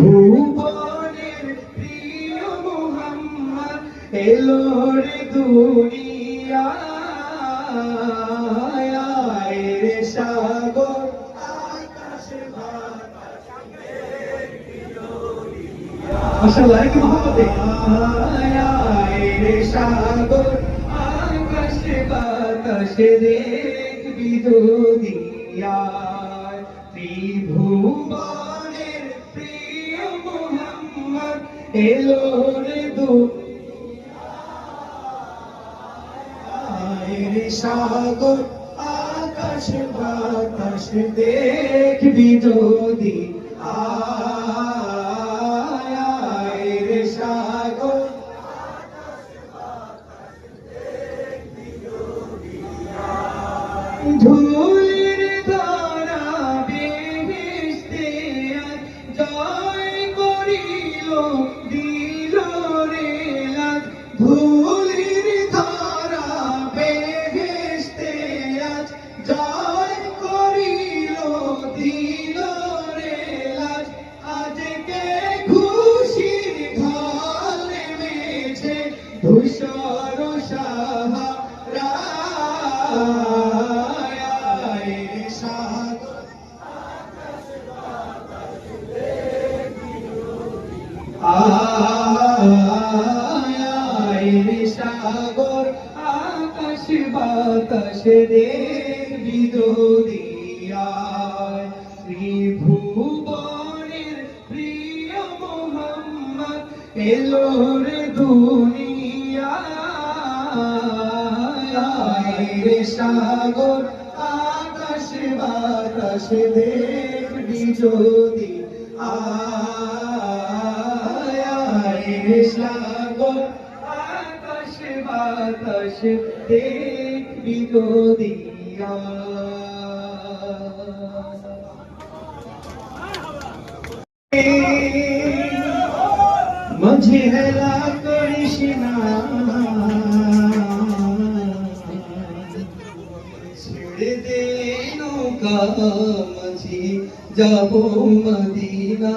ত্রিভুবনের প্রিয় মোহাম্মদ, এলো রে দুনিয়ায় রে সাগর, আকাশে মাশাআল্লাহ কি মহব্বতে আয় রে সাগর, আকাশে বাতাসে দেখবি দুনিয়ায় ত্রিভুবনের এলো রে দুনিয়ায় রে সাগর আকাশ বাতাস দেখবি যদি। আয় রে সাগর ধুলির সাগর আকাশ বাতাস দেখবি দরিয়ায় ত্রিভুবনের প্রিয় মোহাম্মদ এলো রে দুনিয়ায় রে সাগর আকাশ বাতাস দেখবি যদি আয় রে সাগর বাতাস দেখবি যদি মাঝে হেলা করিস না। ছেড়ে দে নৌকা মাঝি যাব মদিনা।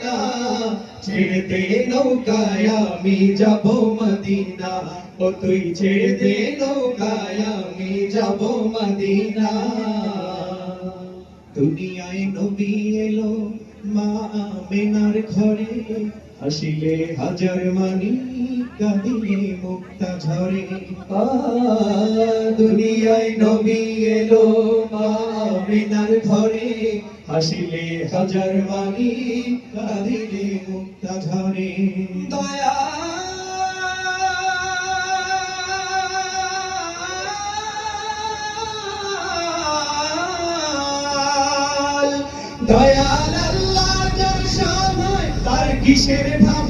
না ছেড়ে দে নৌকায় আমি যাব মদিনা ও তুই ছেড়ে দে নৌকায় আমি যাব মদিনা দুনিয়ায় নবী এলো মা আমেনার ঘরে আসিলে হাজার মানি কাঁদিলে মুক্তা ঝরে দুনিয়ায় নবী এলো মা ঘরে। হাসিলে হাজার মানি কাঁদিলে মুক্তা ঝরে। দয়া দয়াল আল্লাহ যার সহায়, তার কিসের ভাবনা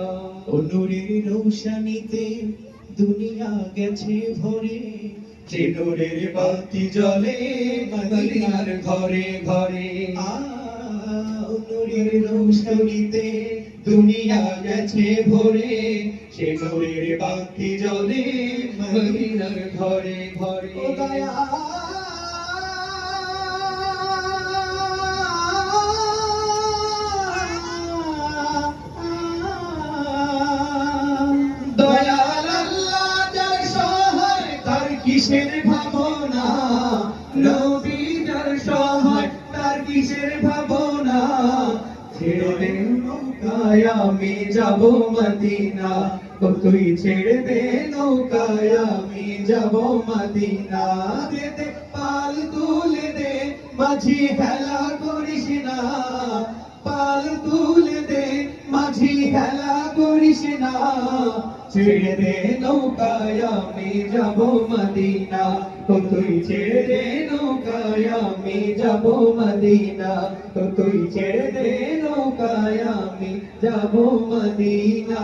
ও নূরের রৌশানিতে দুনিয়া গেছে ভরে যে বাতি জ্বলে মদিনার ঘরে ঘরে। আ ও নূরের রৌশানিতে দুনিয়া গেছে ভরে সে নূরের বাতি জ্বলে মদিনার ঘরে ঘরে। ও দয়া কিসের ভাবনা? নবীটার সহায়, তার কিসের ভাবনা? ছেড়ে নৌকায় আমি যাব মদিনা। ও তুই ছেড়ে দে নৌকায় আমি যাব মদিনা। দে দে পাল তুলে দে, মাঝি খেলা করিস না। পাল তুলে মাঝি খেলা করিস না, ছেড়ে দে নৌকায়, আমি যাব মদিনা। তো তুই ছেড়ে দে নৌকায়, আমি যাব মদিনা। তো তুই ছেড়ে দে নৌকায়, আমি যাব মদিনা।